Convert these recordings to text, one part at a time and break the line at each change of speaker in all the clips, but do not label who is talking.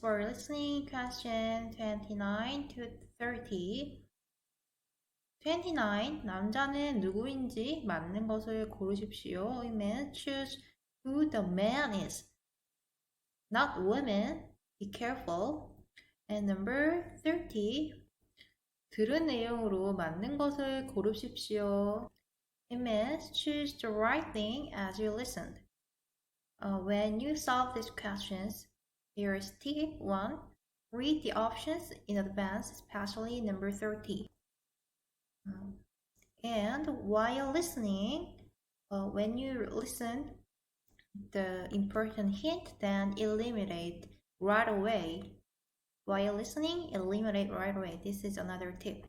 for listening. Question 29 to 30. 29. 남자는 누구인지 맞는 것을 고르십시오. It means choose who the man is. Not women. Be careful. And number 30. 들은 내용으로 맞는 것을 고르십시오. It means choose the right thing as you listened. Uh, when you solve these questions, here is tip 1. Read the options in advance, especially number 30. Um, and while listening, uh, when you listen, the important hint, then eliminate right away. While listening, eliminate right away. This is another tip.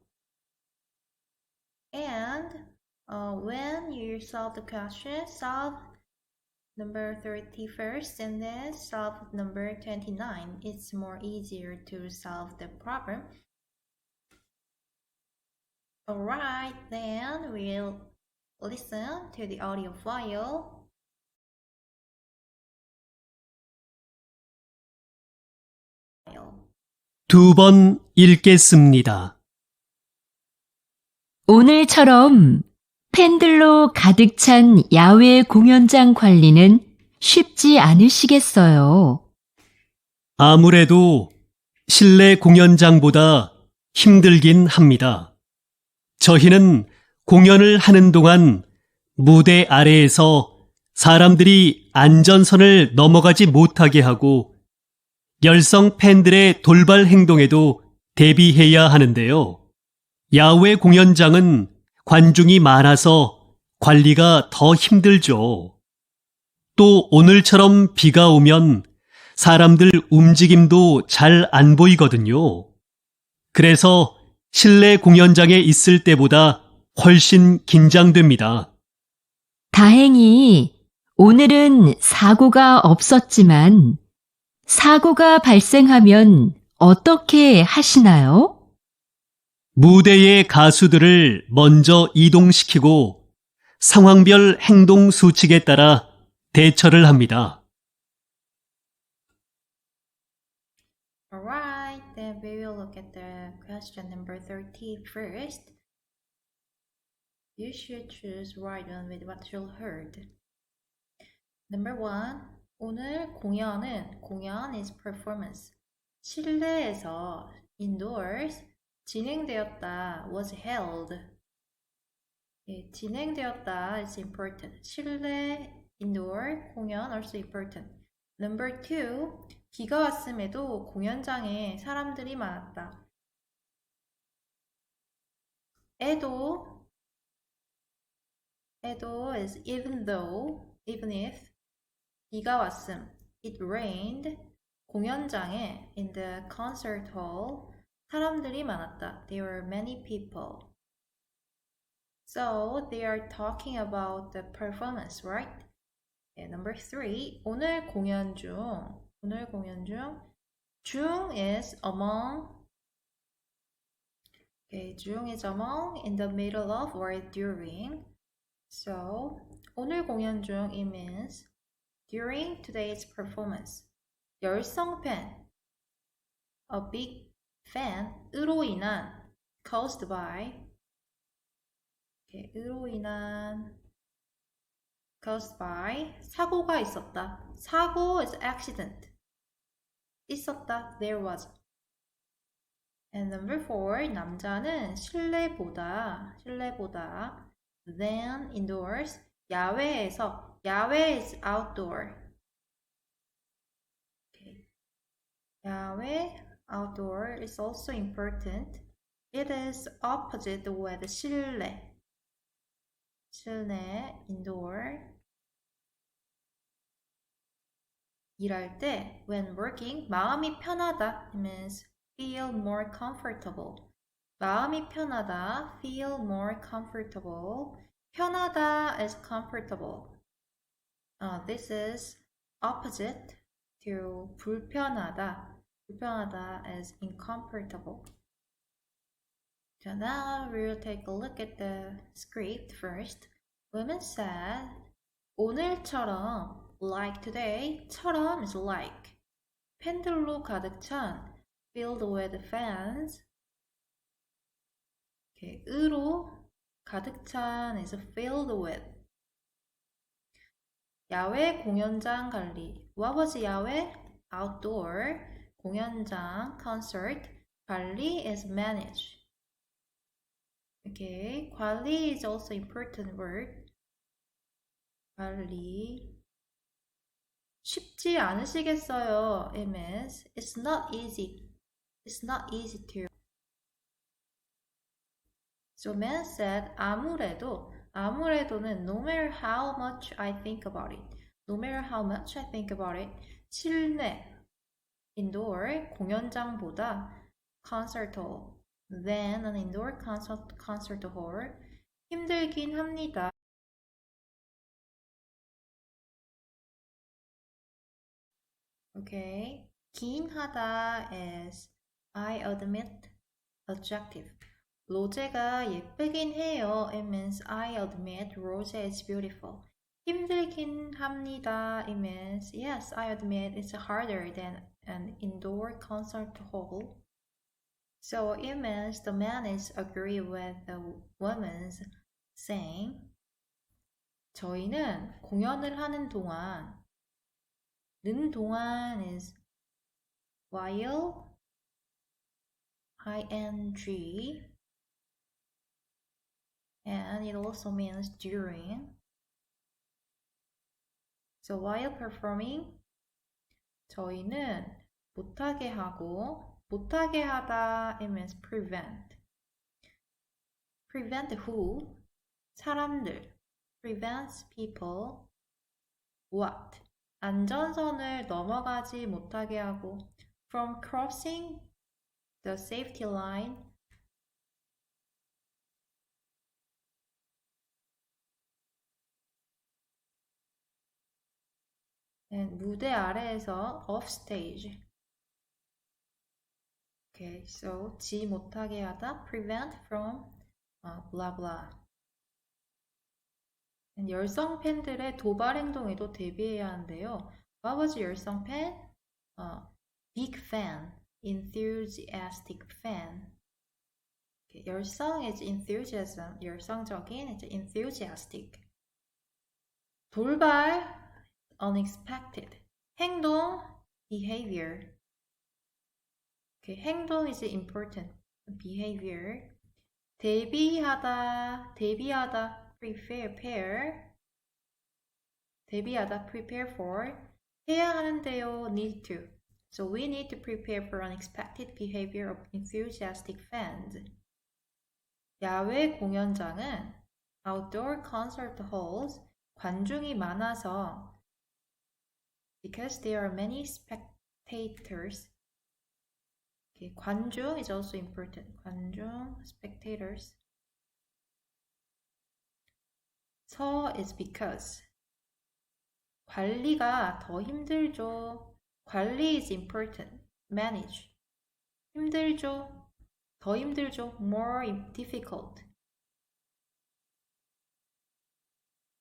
And uh, when you solve the question, solve number 30 first and then solve number 29. It's more easier to solve the problem. Alright, then we'll listen to the audio file.
두 번 읽겠습니다.
오늘처럼 팬들로 가득 찬 야외 공연장 관리는 쉽지 않으시겠어요.
아무래도 실내 공연장보다 힘들긴 합니다. 저희는 공연을 하는 동안 무대 아래에서 사람들이 안전선을 넘어가지 못하게 하고 열성 팬들의 돌발 행동에도 대비해야 하는데요. 야외 공연장은 관중이 많아서 관리가 더 힘들죠. 또 오늘처럼 비가 오면 사람들 움직임도 잘 안 보이거든요. 그래서 실내 공연장에 있을 때보다 훨씬 긴장됩니다.
다행히 오늘은 사고가 없었지만 사고가 발생하면 어떻게 하시나요?
무대의 가수들을 먼저 이동시키고 상황별 행동 수칙에 따라 대처를 합니다.
Alright, then we will look at the question number 30 first. You should choose right one with what you heard. Number one, 오늘 공연은 공연 is performance. 실내에서 indoors 진행되었다 was held. 예, 진행되었다 is important. 실내 indoor 공연 also important. Number two, 비가 왔음에도 공연장에 사람들이 많았다. 에도 에도 is even though, even if 비가 왔음. It rained. 공연장에 in the concert hall 사람들이 많았다. There were many people. So they are talking about the performance, right? Okay, number three. 오늘 공연 중. 오늘 공연 중. 중 is among. Okay, 중 is among, in the middle of, or during. So 오늘 공연 중 it means during today's performance. 열성 팬. A big fan으로 인한 caused by okay, 으로 인한 caused by 사고가 있었다. 사고 is accident. 있었다. There was. And number four, 남자는 실내보다 실내보다 than indoors 야외에서 야외 is outdoor. Okay. 야외 outdoor is also important. It is opposite with 실내. 실내, indoor. 일할 때, when working, 마음이 편하다 means feel more comfortable. 마음이 편하다, feel more comfortable. 편하다 is comfortable. Uh, this is opposite to 불편하다. 불편하다 as incomfortable. So now we'll take a look at the script first. Women said, 오늘처럼 like today, 처럼 is like. 팬들로 가득 찬 filled with fans. 이렇게 으로 가득 찬 is filled with. 야외 공연장 관리. What was 야외? Outdoor. 공연장, concert. 관리 is manage. Okay, 관리 is also important word. 관리. 쉽지 않으시겠어요, means. It's not easy. It's not easy to. So man said, 아무래도, 아무래도는 no matter how much I think about it. No matter how much I think about it. 실내, indoor, 공연장보다 concert hall than an indoor concert, concert hall. 힘들긴 합니다. Okay. 긴 하다 is I admit adjective. 로제가 예쁘긴 해요. It means I admit Rose is beautiful. 힘들긴 합니다. It means yes, I admit it's harder than an indoor concert hall. So it means the man is agree with the woman's saying. 저희는 공연을 하는 동안 는 동안 is while ing and it also means during. So while performing 저희는 못하게 하고 못하게 하다 it means prevent. prevent who? 사람들. prevents people what? 안전선을 넘어가지 못하게 하고 from crossing the safety line 무대 아래에서 off stage. Okay, so 지 못하게 하다 prevent from uh, blah blah. 열성 팬들의 도발 행동에도 대비해야 하는데요. What was 열성 팬? Uh, big fan, enthusiastic fan. Okay, 열성 is enthusiasm, 열성적인 is enthusiastic. 돌발, unexpected. 행동, behavior. Okay, 행동 is important. behavior. 대비하다, 대비하다, prepare, prepare. 대비하다, prepare for. 해야 하는데요, need to. So we need to prepare for unexpected behavior of enthusiastic fans. 야외 공연장은 outdoor concert halls 관중이 많아서 because there are many spectators. Okay, 관중 is also important. 관중, spectators. 서 is because. 관리가 더 힘들죠. 관리 is important. manage. 힘들죠. 더 힘들죠. more difficult.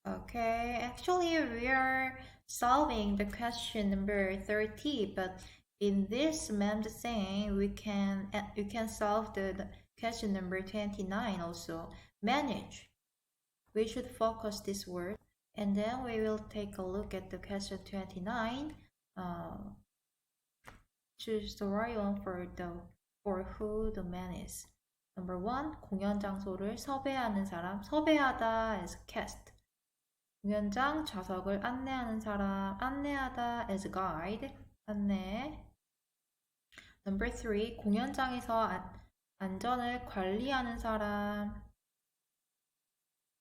Okay, actually we are solving the question number 30, but in this mem saying we can we can solve the, the question number 29 also. Manage. We should focus this word and then we will take a look at the question 29. Uh, choose the right one for the for who the man is. Number one, 공연 장소를 섭외하는 사람. 섭외하다 is cast. 공연장 좌석을 안내하는 사람. 안내하다 is guide. 안내. Number three, 공연장에서 안, 안전을 관리하는 사람.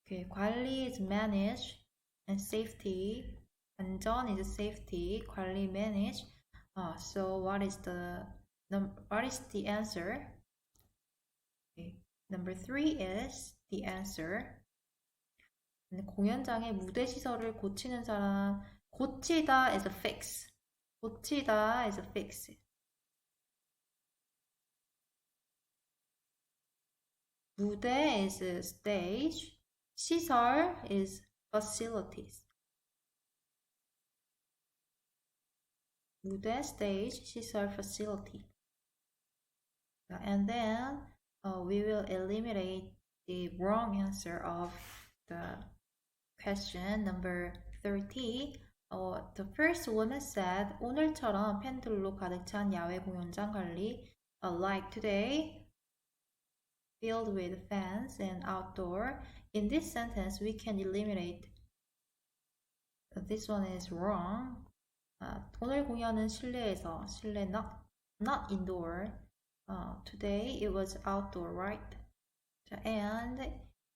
Okay, 관리 is manage and safety. 안전 is safety. 관리 manage. Uh, so what is the what is the answer? Okay. Number three is the answer. 공연장의 무대 시설을 고치는 사람 고치다 is a fix. 고치다 is a fix. 무대 is a stage. 시설 is facilities. 무대 stage 시설 facility. And then uh, we will eliminate the wrong answer of the question number 30. 어, the first woman said, 오늘처럼 팬들로 가득 찬 야외 공연장 관리, uh, like today, filled with fans and outdoor. In this sentence, we can eliminate. uh, This one is wrong. 아, 오늘 공연은 실내에서, 실내 not, not indoor. Uh, today it was outdoor, right? 자, And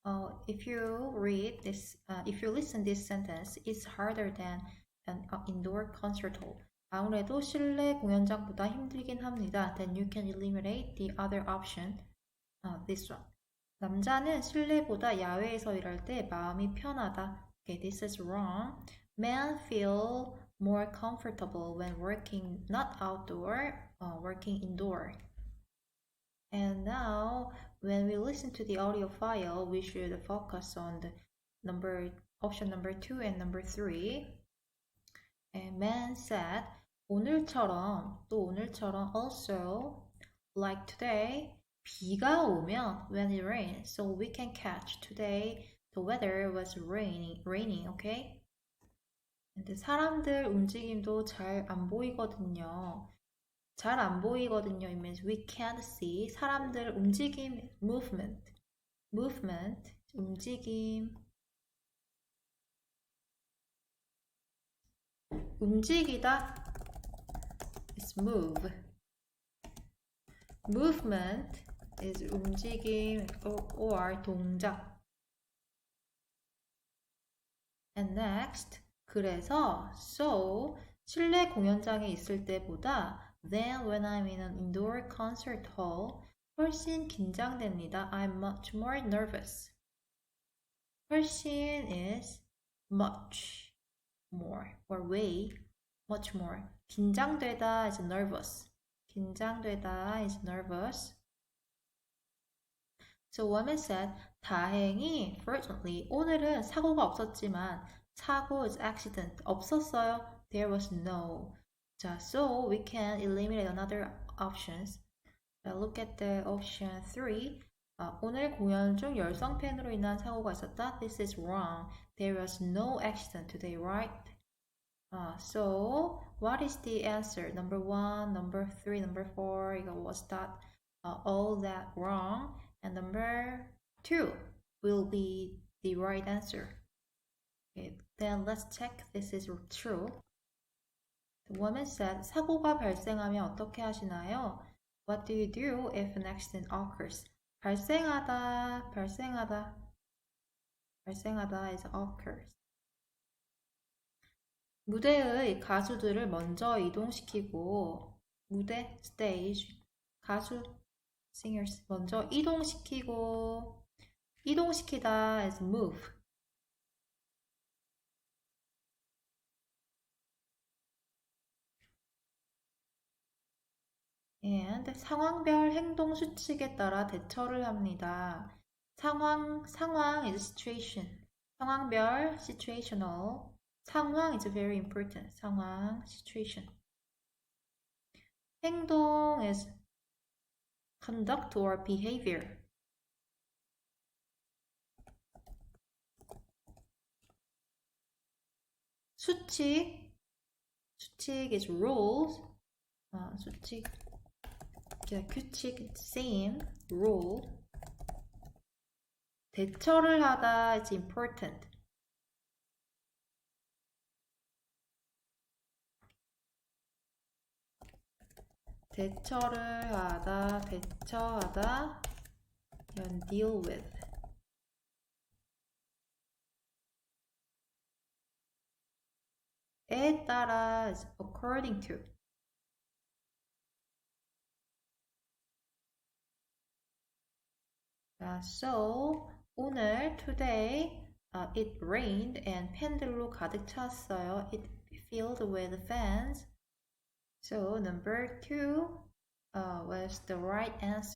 uh, if you read this, uh, if you listen this sentence, it's harder than an uh, indoor concert hall. 아무래도 실내 공연장보다 힘들긴 합니다. Then you can eliminate the other option, uh, this one. 남자는 실내보다 야외에서 일할 때 마음이 편하다. Okay, this is wrong. Men feel more comfortable when working not outdoor, uh, working indoor. And now, when we listen to the audio file, we should focus on the number option number two and number three. And man said, 오늘처럼 또 오늘처럼 also like today 비가 오면 when it rains, so we can catch today the weather was raining, raining, okay? 근데 사람들 움직임도 잘 안 보이거든요. 잘 안 보이거든요. It means we can't see. 사람들 움직임, movement, movement, 움직임. 움직이다 is move. Movement is 움직임 or, 동작. And next, 그래서 so 실내 공연장에 있을 때보다 than when I'm in an indoor concert hall 훨씬 긴장됩니다. I'm much more nervous. 훨씬 is much more or way much more. 긴장되다 is nervous. 긴장되다 is nervous. So woman said, 다행히, fortunately, 오늘은 사고가 없었지만 사고 is accident 없었어요. There was no. 자, so we can eliminate another options. 자, look at the option 3. 아, 오늘 공연 중 열성 팬으로 인한 사고가 있었다. This is wrong. There was no accident today, right? 아, so what is the answer? Number one, number three, number four. 이거 was that uh, all that wrong? And number two will be the right answer. Okay, then let's check this is true. Woman said, 사고가 발생하면 어떻게 하시나요? What do you do if an accident occurs? 발생하다, 발생하다, 발생하다 is occurs. 무대의 가수들을 먼저 이동시키고 무대 stage 가수 singers 먼저 이동시키고 이동시키다 is move and 상황별 행동 수칙에 따라 대처를 합니다. 상황 상황 is situation. 상황별 situational. 상황 is very important. 상황 situation. 행동 is conduct or behavior. 수칙 수칙 is rules. 아, 수칙 자, 규칙 same rule. 대처를 하다 is important. 대처를 하다, 대처하다, 이런 deal with. 에 따라 is according to. 자, so 오늘 today uh, it rained and 팬들로 가득 찼어요. It filled with fans. So number two uh, was the right answer.